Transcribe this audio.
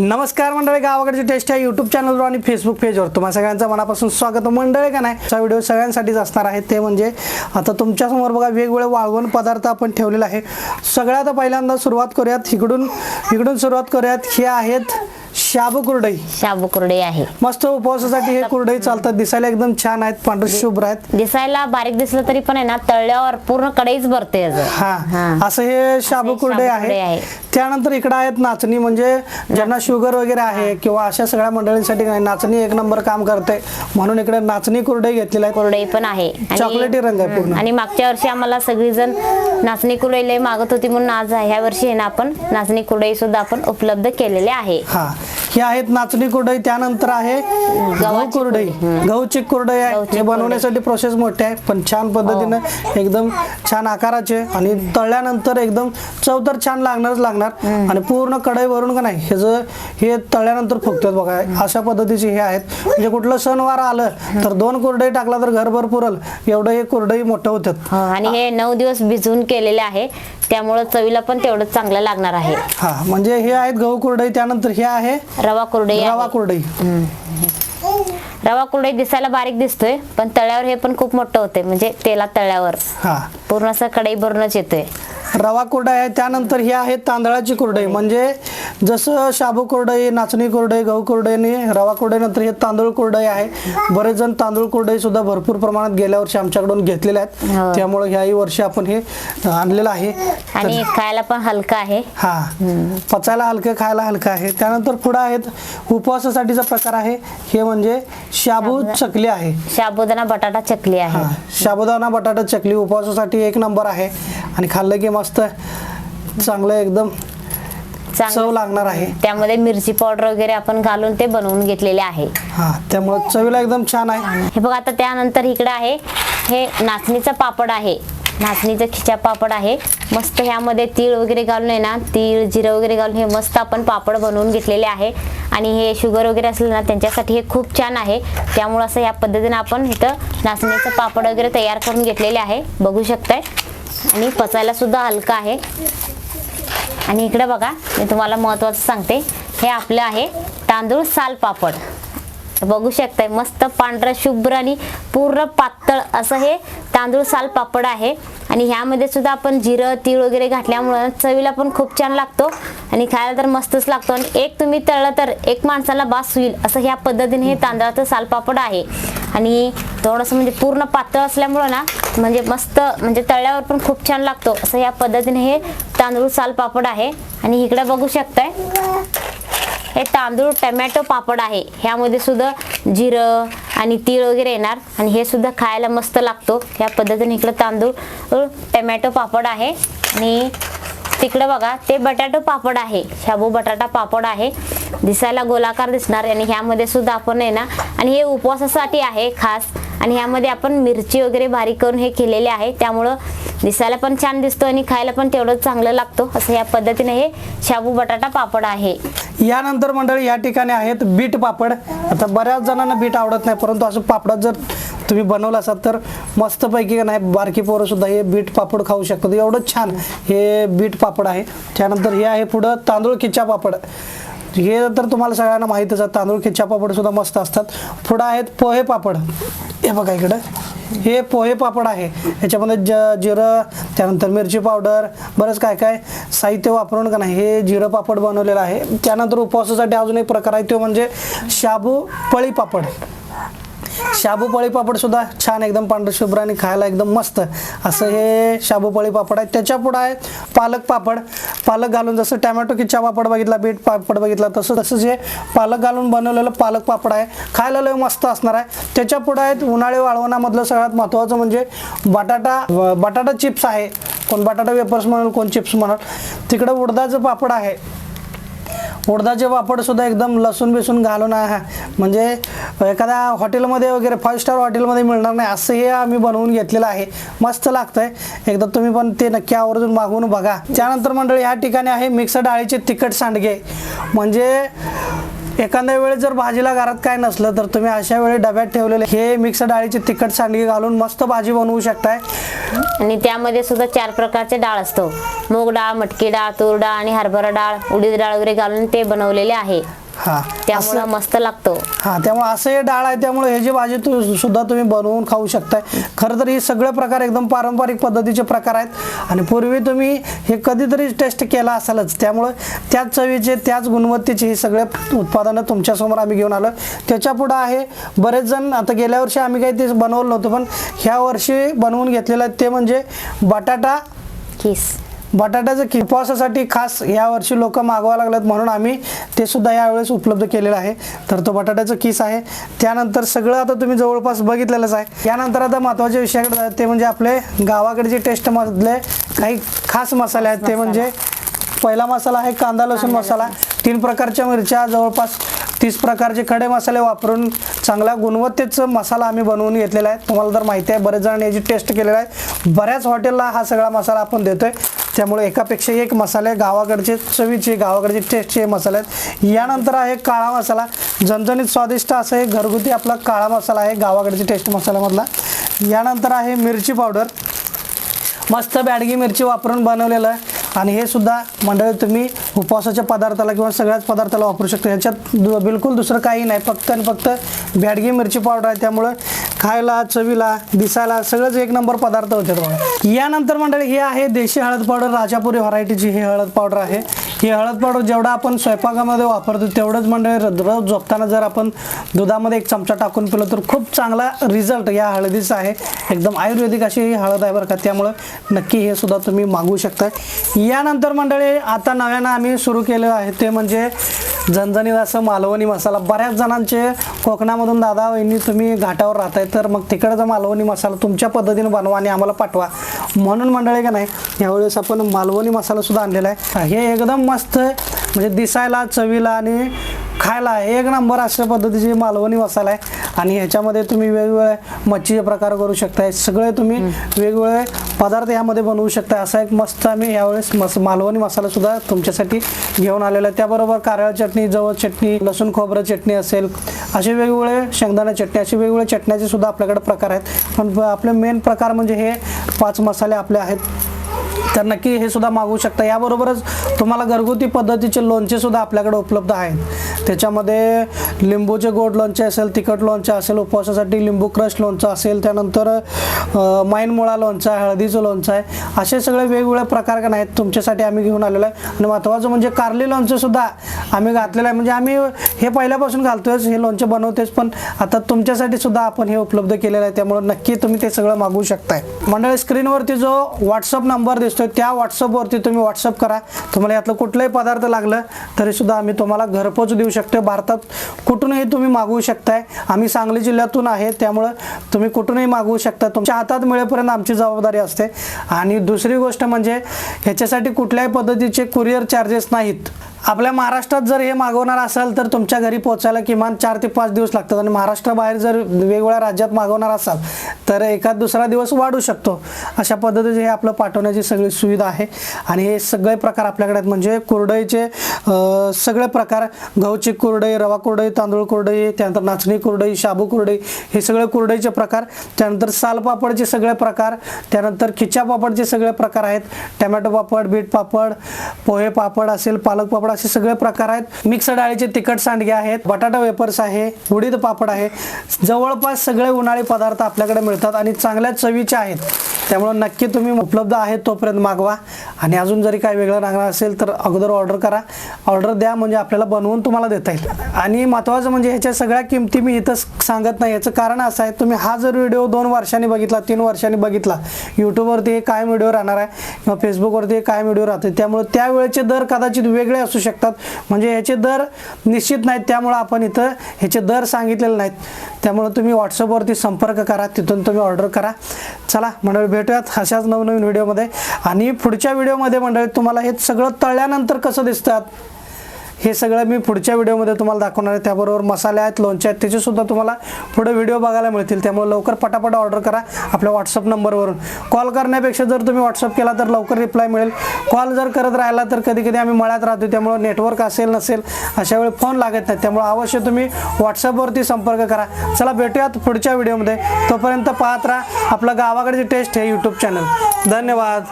नमस्कार मंडळी गावाकडची टेस्ट आहे यूट्यूब चॅनलवर आणि फेसबुक पेजवर तुम्हाला सगळ्यांचं मनापासून स्वागत. आहे. मंडळी का नाही हा व्हिडिओ सगळ्यांसाठीच असणार आहे. ते म्हणजे आता तुमच्यासमोर बघा वेगवेगळे वाळवण पदार्थ आपण ठेवलेला आहे. सगळ्यात पहिल्यांदा सुरुवात करूयात. इकडून इकडून सुरुवात करूयात. हे आहेत शाबू कुरडई. शाबू कुरडई आहे. मस्त उपवासासाठी हे कुरडई चालतात. दिसायला एकदम छान आहेत पांढरे शुभ्र आहेत. दिसायला बारीक दिसलं तरी पण आहे ना तळल्यावर पूर्ण कढईच भरते. हा. असं हे शाबू कुरडे शाबू कुरडई आहे. त्यानंतर इकडे आहेत नाचणी म्हणजे ज्यांना शुगर वगैरे आहे किंवा अशा सगळ्या मंडळींसाठी नाचणी एक नंबर काम करते. म्हणून इकडे नाचणी कुरडई घेतलेली आहे. कुरडई पण आहे. चॉकलेटी रंग आहे पूर्ण. आणि मागच्या वर्षी आम्हाला सगळीजण नाचणी कुरडई लय मागत होती म्हणून आज ह्या वर्षी ना आपण नाचणी कुरडई सुद्धा आपण उपलब्ध केलेले आहे. हा आहेत नाचणी कुरडई त्यानंतर आहे गहू कुरडई. गहूची कुरडई आहे. हे बनवण्यासाठी प्रोसेस मोठी आहे पण छान पद्धतीने हो. एकदम छान आकाराचे आणि तळल्यानंतर एकदम चव तर छान लागणारच लागणार. आणि पूर्ण कढई भरून का नाही हे जर हे तळल्यानंतर फुगतात बघा. अशा पद्धतीचे हे आहेत. म्हणजे कुठलं सणवार आलं तर दोन कुरडई टाकला तर घरभर पुरल. एवढं हे कुरडई मोठं होतात. आणि हे नऊ दिवस भिजवून केलेले आहे. त्यामुळं चवीला पण तेवढंच चांगलं लागणार आहे. हा म्हणजे हे आहेत गहू कुरडई त्यानंतर हे आहे रवा कुरडई रवा आहे. कुरडई रवा कुरडई दिसायला बारीक दिसतोय पण तळ्यावर हे पण खूप मोठं होते म्हणजे तेला तळ्यावर. हा. पूर्ण असं कढई भरूनच येतोय. रवा कुरडई आहे त्यानंतर ही आहे तांदळाची कुरडई. म्हणजे जसं शाबू कुरडई नाचणी कुरडई गहू कुरडई आणि रवा कुरडई नंतर हे तांदूळ कुरडई आहे. बरेच जण तांदूळ कुरडई सुद्धा भरपूर प्रमाणात गेल्या वर्षी आमच्याकडून घेतलेल्या आहेत. हो. त्यामुळे ह्याही वर्षी आपण हे आणलेलं आहे. आणि खायला पण हलका आहे. हा. पचायला हलकं खायला हलकं आहे. त्यानंतर पुढं आहेत उपवासासाठीचा प्रकार आहे. हे म्हणजे शाबू चकली आहे. साबुदाणा बटाटा चकली आहे. साबुदाणा बटाटा चकली उपवासासाठी एक नंबर आहे. आणि खाल्लं की मस्त चांगलं एकदम चव लागणार आहे. त्यामध्ये मिरची पावडर वगैरे आपण घालून ते बनवून घेतलेले आहे. हा त्यामुळे चवीला एकदम छान आहे. हे बघा आता त्यानंतर इकडे आहे. हे नाचणीचा पापड आहे. नाचणीचा खिचा पापड आहे. मस्त ह्यामध्ये तीळ वगैरे घालून आहे ना तीळ जिरं वगैरे घालून हे मस्त आपण पापड बनवून घेतलेले आहे. आणि हे शुगर वगैरे असलं ना त्यांच्यासाठी हे खूप छान आहे. त्यामुळे असं या पद्धतीने आपण इथं नाचणीचं पापड वगैरे तयार करून घेतलेले आहे. बघू शकताय. आणि पचायला सुद्धा हलका आहे. आणि इकडे बघा मी तुम्हाला महत्त्वाचं सांगते. हे आपलं आहे तांदूळ सालपापड बघू शकताय मस्त पांढरं शुभ्र आणि पूर्ण पातळ असं हे तांदूळ साल पापड आहे. आणि ह्यामध्ये सुद्धा आपण जिरं तीळ वगैरे घातल्यामुळं चवीला पण खूप छान लागतो. आणि खायला तर मस्तच लागतो. आणि एक तुम्ही तळलं तर एक माणसाला बास होईल असं ह्या पद्धतीने हे तांदळाचं सालपापड आहे. आणि थोडंसं म्हणजे पूर्ण पातळ असल्यामुळं ना म्हणजे मस्त म्हणजे तळ्यावर पण खूप छान लागतो. असं या पद्धतीने हे तांदूळ सालपापड आहे. आणि इकडे बघू शकताय हे तांदूळ टमॅटो पापड आहे. ह्यामध्ये सुद्धा जिरं आणि तीळ वगैरे येणार. आणि हे सुद्धा खायला मस्त लागतो. ह्या पद्धतीने इकडं तांदूळ टमॅटो पापड आहे. आणि तिकडं बघा ते बटाटो पापड आहे. शाबू बटाटा पापड आहे. दिसायला गोलाकार दिसणार आणि ह्यामध्ये सुद्धा आपण आहे ना आणि हे उपवासासाठी आहे खास. आणि ह्यामध्ये आपण मिरची वगैरे बारीक करून हे केलेले आहे. त्यामुळं दिसायला पण छान दिसतो आणि खायला पण तेवढंच चांगलं लागतो. असं या पद्धतीने हे शाबू बटाटा पापड आहे. यानंतर मंडळी या ठिकाणी आहेत बीट पापड. आता बऱ्याच जणांना बीट आवडत नाही परंतु असं पापडात जर तुम्ही बनवलं असाल तर मस्तपैकी नाही बारकी पोरं सुद्धा हे बीट पापड खाऊ शकतात. एवढं छान हे बीट पापड आहे. त्यानंतर हे आहे पुढं तांदूळ खिच्चा पापड. हे तर तुम्हाला सगळ्यांना माहीतच आहे तांदूळ खिचा पापड सुद्धा मस्त असतात. पुढं आहेत पोहे पापड. हे बघा इकडं. हे पोहे पापड आहे. याच्यामध्ये ज जिरं त्यानंतर मिरची पावडर बरंच काय काय साहित्य वापरून का नाही हे जिरं पापड बनवलेलं आहे. त्यानंतर उपवासासाठी अजून एक प्रकार आहे तो म्हणजे शाबू पळी पापड. शाबूपाळी पापडसुद्धा पापड सुद्धा छान एकदम पांढरशुभ्र आणि खायला एकदम मस्त. असं हे शाबूपाळी पापड आहे त्याच्या पुढं आहे पालक पापड. पालक घालून जसं टॅमॅटो किच्चा पापड बघितला बीट पापड बघितला तसं तसंच हे पालक घालून बनवलेलं पालक पापड आहे. खायला लय मस्त असणार आहे. त्याच्या पुढं आहेत उन्हाळी वाळवणामधलं सगळ्यात महत्त्वाचं म्हणजे बटाटा बटाटा चिप्स आहे. कोण बटाटा वेपर्स म्हणाल कोण चिप्स म्हणाल तिकडं उडदाचं पापड आहे. उडदाचे पापड सुद्धा एकदम लसूण बिसून घालून आहे म्हणजे एखाद्या हॉटेलमध्ये वगैरे फाईव्ह स्टार हॉटेलमध्ये मिळणार नाही असं हे आम्ही बनवून घेतलेलं आहे. मस्त लागतंय. एकदा तुम्ही पण ते नक्की आवर्जून मागवून बघा. त्यानंतर मंडळी ह्या ठिकाणी आहे मिक्स डाळीचे तिखट सांडगे. म्हणजे एखाद्या वेळेस जर भाजीला घरात काय नसलं तर तुम्ही अशा वेळी डब्यात ठेवलेले हे मिक्स डाळीचे तिखट सांडगी घालून मस्त भाजी बनवू शकताय. आणि त्यामध्ये सुद्धा चार प्रकारचे डाळ असतो. मूग डाळ मटकी डाळ तूर डाळ आणि हरभरा डाळ उडीद डाळ वगैरे घालून ते बनवलेले आहे. हा त्यामुळं मस्त लागतो. हा त्यामुळे असं हे डाळ आहे त्यामुळे हे जी भाजी तू सुद्धा तुम्ही बनवून खाऊ शकताय. खरं तर हे सगळे प्रकार एकदम पारंपरिक पद्धतीचे प्रकार आहेत. आणि पूर्वी तुम्ही हे कधीतरी टेस्ट केला असालच. त्यामुळं त्याच चवीचे त्याच गुणवत्तेचे हे सगळे उत्पादनं तुमच्यासमोर आम्ही घेऊन आलो. त्याच्या पुढं आहे बरेच जण आता गेल्या वर्षी आम्ही काही ते बनवलं नव्हतं पण ह्या वर्षी बनवून घेतलेलं आहे ते म्हणजे बटाटा किस. बटाट्याचं की उपवासासाठी खास यावर्षी लोक मागवा लागलेत म्हणून आम्ही ते सुद्धा यावेळेस उपलब्ध केलेलं आहे. तर तो बटाट्याचं किस आहे. त्यानंतर सगळं आता तुम्ही जवळपास बघितलेलंच आहे. यानंतर आता महत्त्वाच्या विषयाकडे ते म्हणजे आपले गावाकडचे टेस्टमधले काही खास मसाले आहेत. ते म्हणजे पहिला मसाला आहे कांदा लसूण मसाला. तीन प्रकारच्या मिरच्या जवळपास तीस प्रकारचे खडे मसाले वापरून चांगल्या गुणवत्तेचं मसाला आम्ही बनवून घेतलेला आहे. तुम्हाला तर माहिती आहे बरेच जण याची टेस्ट केलेला आहे. बऱ्याच हॉटेलला हा सगळा मसाला आपण देतोय. त्यामुळे एकापेक्षा एक मसाले गावाकडचे चवीचे गावाकडचे टेस्टचे मसाले आहेत. यानंतर आहे काळा मसाला. झणझणीत स्वादिष्ट असं हे घरगुती आपला काळा मसाला आहे गावाकडचे टेस्ट मसाल्यामधला. यानंतर आहे मिरची पावडर मस्त बॅडगी मिरची वापरून बनवलेलं आहे. आणि हे सुद्धा मंडळी तुम्ही उपवासाच्या पदार्थाला किंवा सगळ्याच पदार्थाला वापरू शकता. ह्याच्यात दु- बिलकुल दुसरं काही नाही. फक्त आणि फक्त बॅडगी मिरची पावडर आहे. त्यामुळं खायला चवीला दिसायला सगळंच एक नंबर पदार्थ होते बघा. यानंतर मंडळी हे आहे देशी हळद पावडर राजापुरी व्हरायटीची ही हळद पावडर आहे. ही हळद पावडर जेवढा आपण स्वयंपाकामध्ये वापरतो तेवढंच मंडळी रोज झोपताना जर आपण दुधामध्ये एक चमचा टाकून पिलं तर खूप चांगला रिझल्ट या हळदीचा आहे. एकदम आयुर्वेदिक अशी ही हळद आहे बरं का. त्यामुळं नक्की हे सुद्धा तुम्ही मागू शकता यानंतर मंडळी आता नव्यानं आम्ही सुरू केलं आहे ते म्हणजे झणझणीत असं मालवणी मसाला. बऱ्याच जणांचे कोकणामधून दादा वहिनी तुम्ही घाटावर राहताय तर मग तिकडचा मालवणी मसाला तुमच्या पद्धतीने बनवा आणि आम्हाला पाठवा. म्हणून मंडळी का नाही यावेळेस आपण मालवणी मसालासुद्धा आणलेला आहे. हे एकदम मस्त म्हणजे दिसायला चवीला आणि खायला एक नंबर अशा पद्धतीची मालवणी मसाला आहे. आणि ह्याच्यामध्ये तुम्ही वेगवेगळे मच्छीचे प्रकार करू शकताय. सगळे तुम्ही वेगवेगळे पदार्थ यामध्ये बनवू शकता असा एक मस्त आम्ही यावेळेस मस मालवणी मसाला सुद्धा तुमच्यासाठी घेऊन आलेला आहे. त्याबरोबर कारळ चटणी जवळ चटणी लसूण खोबरं चटणी असेल असे वेगवेगळे शेंगदाणा चटणी असे वेगवेगळे चटण्याचे सुद्धा आपल्याकडे प्रकार आहेत. पण आपले मेन प्रकार म्हणजे हे पाच मसाले आपले आहेत. तर नक्की हे सुद्धा मागवू शकता. याबरोबरच तुम्हाला घरगुती पद्धतीचे लोणचे सुद्धा आपल्याकडे उपलब्ध आहेत. त्याच्यामध्ये लिंबूचे गोड लोणचे असेल तिखट लोणचे असेल उपवासासाठी लिंबू क्रश लोणचं असेल त्यानंतर माईनमुळा लोणचं आहे हळदीचं लोणचं आहे असे सगळे वेगवेगळे प्रकार का नाहीत तुमच्यासाठी आम्ही घेऊन आलेलो आहे. आणि महत्त्वाचं म्हणजे कारली लोणचंसुद्धा आम्ही घातलेलं आहे. म्हणजे आम्ही हे पहिल्यापासून घालतोयच हे लोणचे बनवतेच पण आता तुमच्यासाठी सुद्धा आपण हे उपलब्ध केलेलं आहे. त्यामुळे नक्की तुम्ही ते सगळं मागवू शकताय. मंडळी स्क्रीनवरती जो व्हॉट्सअप नंबर दिसतोय त्या व्हॉट्सअपवरती तुम्ही व्हॉट्सअप करा. तुम्हाला यातलं कुठलाही पदार्थ लागलं तरीसुद्धा आम्ही तुम्हाला घरपोच देऊ शकतो भारतात कुठूनही तुम्ही मागवू शकताय. आम्ही सांगली जिल्ह्यातून आहे त्यामुळं तुम्ही कुठूनही मागवू शकता. तुमच्या हातात मिळेपर्यंत आमची जबाबदारी असते. आणि दुसरी गोष्ट म्हणजे ह्याच्यासाठी कुठल्याही पद्धतीचे कुरिअर चार्जेस नाहीत. आपल्या महाराष्ट्रात जर हे मागवणार असाल तर तुमच्या घरी पोहोचायला किमान चार ते पाच दिवस लागतात. आणि महाराष्ट्राबाहेर जर वेगवेगळ्या राज्यात मागवणार असाल तर एखाद दुसरा दिवस वाढू शकतो. अशा पद्धतीचे हे आपलं पाठवण्याची सगळी सुविधा आहे. आणि हे सगळे प्रकार आपल्याकडे आहेत. म्हणजे कुरडईचे सगळे प्रकार. गहूची कुरडई रवा कुरडई तांदूळ कुरडई त्यानंतर नाचणी कुरडई शाबू कुरडई हे सगळे कुरडईचे प्रकार. त्यानंतर सालपापडचे सगळे प्रकार. त्यानंतर खिच्या पापडचे सगळे प्रकार आहेत. टमॅटो पापड बीट पापड पोहे पापड असेल पालक पापड असे सगळे प्रकार आहेत. मिक्स डाळीचे तिखट सांडगे आहेत. बटाटा वेपर्स आहे. उडीद पापड आहे. जवळपास सगळे उन्हाळी पदार्थ आपल्याकडे मिळतात आणि चांगल्या चवीचे आहेत. त्यामुळं नक्की तुम्ही उपलब्ध आहेत तोपर्यंत मागवा. आणि अजून जरी काही वेगळं लागणार असेल तर अगोदर ऑर्डर करा. ऑर्डर द्या म्हणजे आपल्याला बनवून तुम्हाला देता येईल. आणि महत्त्वाचं म्हणजे ह्याच्या सगळ्या किमती मी इथं सांगत नाही. याचं कारण असं आहे तुम्ही हा जर व्हिडिओ दोन वर्षांनी बघितला तीन वर्षांनी बघितला यूट्यूबवरती हे कायम व्हिडिओ राहणार आहे किंवा फेसबुकवरती हे कायम व्हिडिओ राहते त्यामुळे त्यावेळेचे दर कदाचित वेगळे असू शकतात. म्हणजे ह्याचे दर निश्चित नाहीत त्यामुळं आपण इथं ह्याचे दर सांगितलेले नाहीत. त्यामुळे तुम्ही व्हॉट्सअपवरती संपर्क करा तिथून तुम्ही ऑर्डर करा. चला मंडळी भेटूयात अशाच नवनवीन व्हिडिओमध्ये. आणि पुढच्या व्हिडिओमध्ये मंडळी तुम्हाला हे सगळं तळल्यानंतर कसं दिसतात? हे सगळं मी पुढच्या व्हिडिओमध्ये तुम्हाला दाखवणार आहे. त्याबरोबर मसाले आहेत लोणचे आहेत त्याचेसुद्धा तुम्हाला पुढे व्हिडिओ बघायला मिळतील. त्यामुळे लवकर पटापट ऑर्डर करा आपल्या व्हॉट्सअप नंबरवरून. कॉल करण्यापेक्षा जर तुम्ही व्हॉट्सअप केला तर लवकर रिप्लाय मिळेल. कॉल जर करत राहिला तर कधी कधी आम्ही मळ्यात राहतो त्यामुळं नेटवर्क असेल नसेल अशा वेळी फोन लागत नाही. त्यामुळे अवश्य तुम्ही व्हॉट्सअपवरती संपर्क करा. चला भेटूयात पुढच्या व्हिडिओमध्ये. तोपर्यंत पाहत राहा. आपलं गावाकडची टेस्ट हे यूट्यूब चॅनल धन्यवाद.